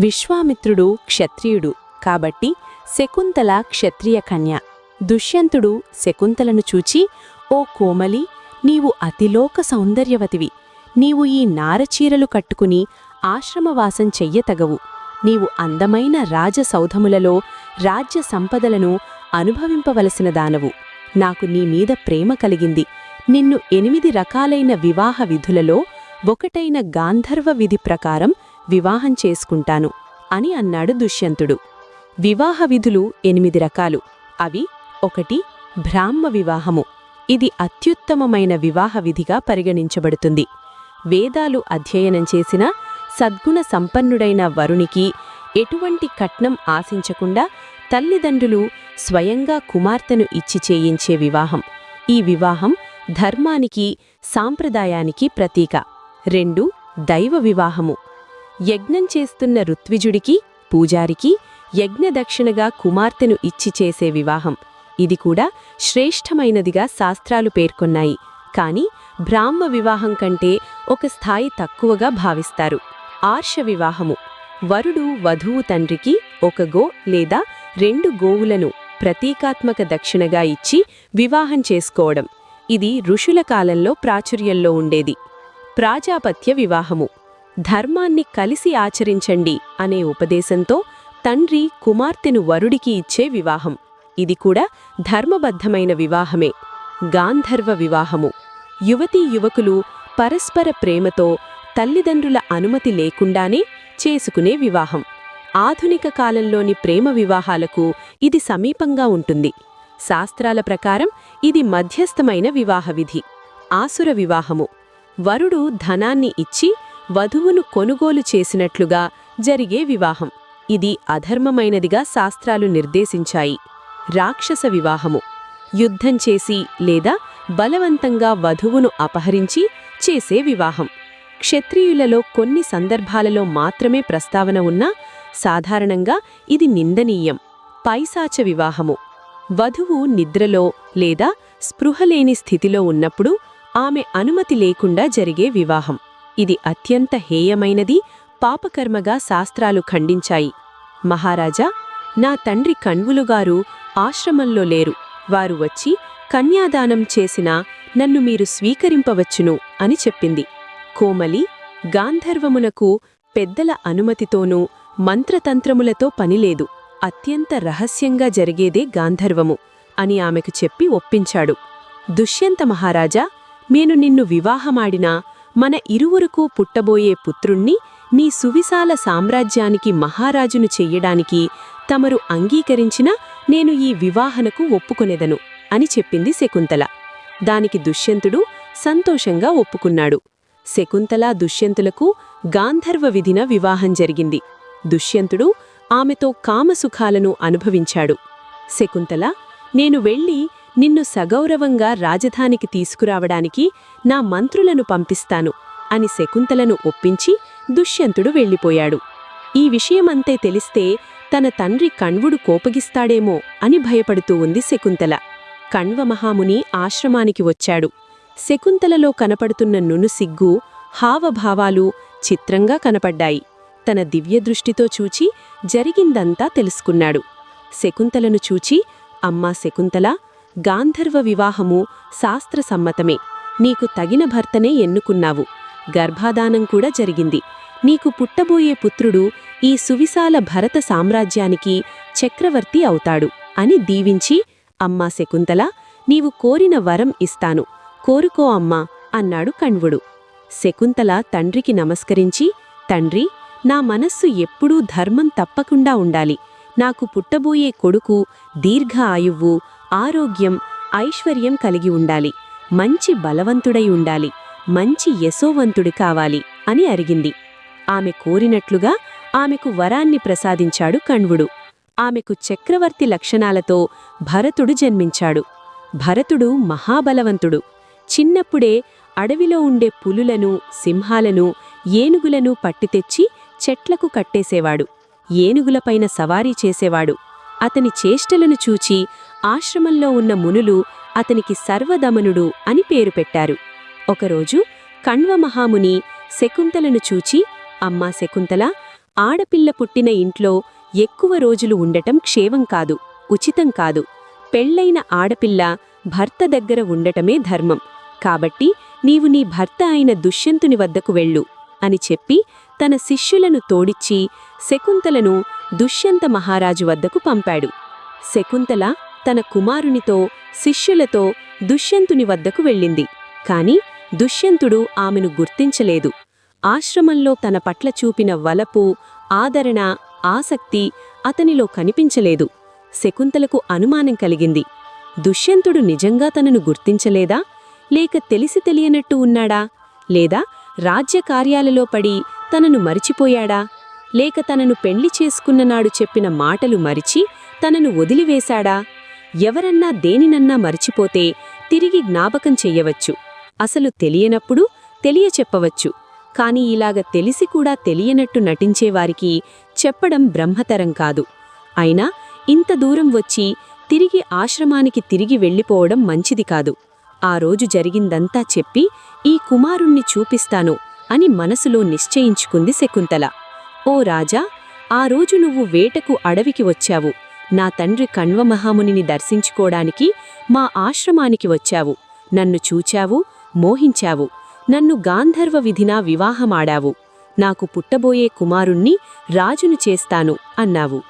విశ్వామిత్రుడు క్షత్రియుడు కాబట్టి శకుంతల క్షత్రియ కన్య. దుష్యంతుడు శకుంతలను చూచి ఓ కోమలి నీవు అతిలోక సౌందర్యవతివి. నీవు ఈ నారచీరలు కట్టుకుని ఆశ్రమవాసం చెయ్యతగవు. నీవు అందమైన రాజసౌధములలో రాజ్య సంపదలను అనుభవింపవలసిన దానవు. నాకు నీ మీద ప్రేమ కలిగింది. నిన్ను ఎనిమిది రకాలైన వివాహ విధులలో ఒకటైన గాంధర్వ విధి ప్రకారం వివాహం చేసుకుంటాను అని అన్నాడు దుష్యంతుడు. వివాహ విధులు ఎనిమిది రకాలు. అవి ఒకటి బ్రాహ్మ వివాహము. ఇది అత్యుత్తమమైన వివాహ విధిగా పరిగణించబడుతుంది. వేదాలు అధ్యయనం చేసిన సద్గుణ సంపన్నుడైన వరునికి ఎటువంటి కట్నం ఆశించకుండా తల్లిదండ్రులు స్వయంగా కుమార్తెను ఇచ్చి చేయించే వివాహం. ఈ వివాహం ధర్మానికి సాంప్రదాయానికి ప్రతీక. రెండు దైవ వివాహము. యజ్ఞం చేస్తున్న ఋత్విజుడికి పూజారికి యజ్ఞదక్షిణగా కుమార్తెను ఇచ్చి చేసే వివాహం. ఇది కూడా శ్రేష్టమైనదిగా శాస్త్రాలు పేర్కొన్నాయి. కాని బ్రాహ్మ వివాహం కంటే ఒక స్థాయి తక్కువగా భావిస్తారు. ఆర్ష వివాహము. వరుడు వధువు తండ్రికి ఒక గో లేదా రెండు గోవులను ప్రతీకాత్మక దక్షిణగా ఇచ్చి వివాహం చేసుకోవడం. ఇది ఋషుల కాలంలో ప్రాచుర్యంలో ఉండేది. ప్రాజాపత్య వివాహము. ధర్మాన్ని కలిసి ఆచరించండి అనే ఉపదేశంతో తండ్రి కుమార్తెను వరుడికి ఇచ్చే వివాహం. ఇది కూడా ధర్మబద్ధమైన వివాహమే. గాంధర్వ వివాహము. యువతీ యువకులు పరస్పర ప్రేమతో తల్లిదండ్రుల అనుమతి లేకుండానే చేసుకునే వివాహం. ఆధునిక కాలంలోని ప్రేమ వివాహాలకు ఇది సమీపంగా ఉంటుంది. శాస్త్రాల ప్రకారం ఇది మధ్యస్థమైన వివాహ విధి. ఆసుర వివాహము. వరుడు ధనాన్ని ఇచ్చి వధువును కొనుగోలు చేసినట్లుగా జరిగే వివాహం. ఇది అధర్మమైనదిగా శాస్త్రాలు నిర్దేశించాయి. రాక్షస వివాహము. యుద్ధం చేసి లేదా బలవంతంగా వధువును అపహరించి చేసే వివాహం. క్షత్రియులలో కొన్ని సందర్భాలలో మాత్రమే ప్రస్తావన ఉన్నా సాధారణంగా ఇది నిందనీయం. పైశాచ వివాహము. వధువు నిద్రలో లేదా స్పృహలేని స్థితిలో ఉన్నప్పుడు ఆమె అనుమతి లేకుండా జరిగే వివాహం. ఇది అత్యంత హేయమైనది పాపకర్మగా శాస్త్రాలు ఖండించాయి. మహారాజా నా తండ్రి కణ్వులుగారు ఆశ్రమంలో లేరు. వారు వచ్చి కన్యాదానం చేసినా నన్ను మీరు స్వీకరింపవచ్చును అని చెప్పింది. కోమలి గాంధర్వమునకు పెద్దల అనుమతితోనూ మంత్రతంత్రములతో పనిలేదు. అత్యంత రహస్యంగా జరిగేదే గాంధర్వము అని ఆమెకు చెప్పి ఒప్పించాడు. దుష్యంత మహారాజా నేను నిన్ను వివాహమాడినా మన ఇరువురుకు పుట్టబోయే పుత్రుణ్ణి నీ సువిశాల సామ్రాజ్యానికి మహారాజును చెయ్యడానికి తమరు అంగీకరించినా నేను ఈ వివాహనకు ఒప్పుకొనెదను అని చెప్పింది శకుంతల. దానికి దుష్యంతుడు సంతోషంగా ఒప్పుకున్నాడు. శకుంతల దుష్యంతులకు గాంధర్వ విధిన వివాహం జరిగింది. దుష్యంతుడు ఆమెతో కామసుఖాలను అనుభవించాడు. శకుంతల నేను వెళ్ళి నిన్ను సగౌరవంగా రాజధానికి తీసుకురావడానికి నా మంత్రులను పంపిస్తాను అని శకుంతలను ఒప్పించి దుష్యంతుడు వెళ్ళిపోయాడు. ఈ విషయమంతే తెలిస్తే తన తండ్రి కణ్వుడు కోపగిస్తాడేమో అని భయపడుతూ ఉంది శకుంతల. కణ్వ మహాముని ఆశ్రమానికి వచ్చాడు. శకుంతలలో కనపడుతున్న నునుసిగ్గు హావభావాలు చిత్రంగా కనపడ్డాయి. తన దివ్యదృష్టితో చూచి జరిగిందంతా తెలుసుకున్నాడు. శకుంతలను చూచి అమ్మా శకుంతల గాంధర్వ వివాహము శాస్త్రసమ్మతమే. నీకు తగిన భర్తనే ఎన్నుకున్నావు. గర్భాదానం కూడా జరిగింది. నీకు పుట్టబోయే పుత్రుడు ఈ సువిశాల భరత సామ్రాజ్యానికి చక్రవర్తి అవుతాడు అని దీవించి అమ్మా శకుంతల నీవు కోరిన వరం ఇస్తాను. కోరుకో అమ్మా అన్నాడు కణ్వుడు. శకుంతల తండ్రికి నమస్కరించి తండ్రి నా మనస్సు ఎప్పుడూ ధర్మం తప్పకుండా ఉండాలి. నాకు పుట్టబోయే కొడుకు దీర్ఘ ఆయువు ఆరోగ్యం ఐశ్వర్యం కలిగి ఉండాలి. మంచి బలవంతుడై ఉండాలి. మంచి యశోవంతుడి కావాలి అని అరిగింది. ఆమె కోరినట్లుగా ఆమెకు వరాన్ని ప్రసాదించాడు కణ్వుడు. ఆమెకు చక్రవర్తి లక్షణాలతో భరతుడు జన్మించాడు. భరతుడు మహాబలవంతుడు. చిన్నప్పుడే అడవిలో ఉండే పులులను సింహాలను ఏనుగులను పట్టితెచ్చి చెట్లకు కట్టేసేవాడు. ఏనుగులపైన సవారీ చేసేవాడు. అతని చేష్టలను చూచి ఆశ్రమంలో ఉన్న మునులు అతనికి సర్వదమనుడు అని పేరు పెట్టారు. ఒకరోజు కణ్వ మహాముని శకుంతలను చూచి అమ్మా శకుంతల ఆడపిల్ల పుట్టిన ఇంట్లో ఎక్కువ రోజులు ఉండటం క్షేమం కాదు ఉచితం కాదు. పెళ్ళైన ఆడపిల్ల భర్త దగ్గర ఉండటమే ధర్మం. కాబట్టి నీవు నీ భర్త అయిన దుష్యంతుని వద్దకు వెళ్ళు అని చెప్పి తన శిష్యులను తోడిచ్చి శకుంతలను దుష్యంత మహారాజు వద్దకు పంపాడు. శకుంతల తన కుమారునితో శిష్యులతో దుష్యంతుని వద్దకు వెళ్ళింది. కాని దుష్యంతుడు ఆమెను గుర్తించలేదు. ఆశ్రమంలో తన పట్ల చూపిన వలపు ఆదరణ ఆసక్తి అతనిలో కనిపించలేదు. శకుంతలకు అనుమానం కలిగింది. దుష్యంతుడు నిజంగా తనను గుర్తించలేదా? లేక తెలిసి తెలియనట్టు ఉన్నాడా? లేదా రాజ్య కార్యాలలో పడి తనను మరిచిపోయాడా? లేక తనను పెళ్ళి చేసుకున్ననాడు చెప్పిన మాటలు మరిచి తనను వదిలివేశాడా? ఎవరన్నా దేనినన్నా మరిచిపోతే తిరిగి జ్ఞాపకం చెయ్యవచ్చు. అసలు తెలియనప్పుడు తెలియచెప్పవచ్చు. కాని ఇలాగ తెలిసి కూడా తెలియనట్టు నటించేవారికి చెప్పడం బ్రహ్మతరం కాదు. అయినా ఇంత దూరం వచ్చి తిరిగి ఆశ్రమానికి తిరిగి వెళ్ళిపోవడం మంచిది కాదు. ఆ రోజు జరిగిందంతా చెప్పి ఈ కుమారుణ్ణి చూపిస్తాను అని మనసులో నిశ్చయించుకుంది శకుంతల. ఓ రాజా ఆ రోజు నువ్వు వేటకు అడవికి వచ్చావు. నా తండ్రి కణ్వమహామునిని దర్శించుకోడానికి మా ఆశ్రమానికి వచ్చావు. నన్ను చూచావు మోహించావు. నన్ను గాంధర్వ విధినా వివాహమాడావు. నాకు పుట్టబోయే కుమారుణ్ణి రాజును చేస్తాను అన్నావు.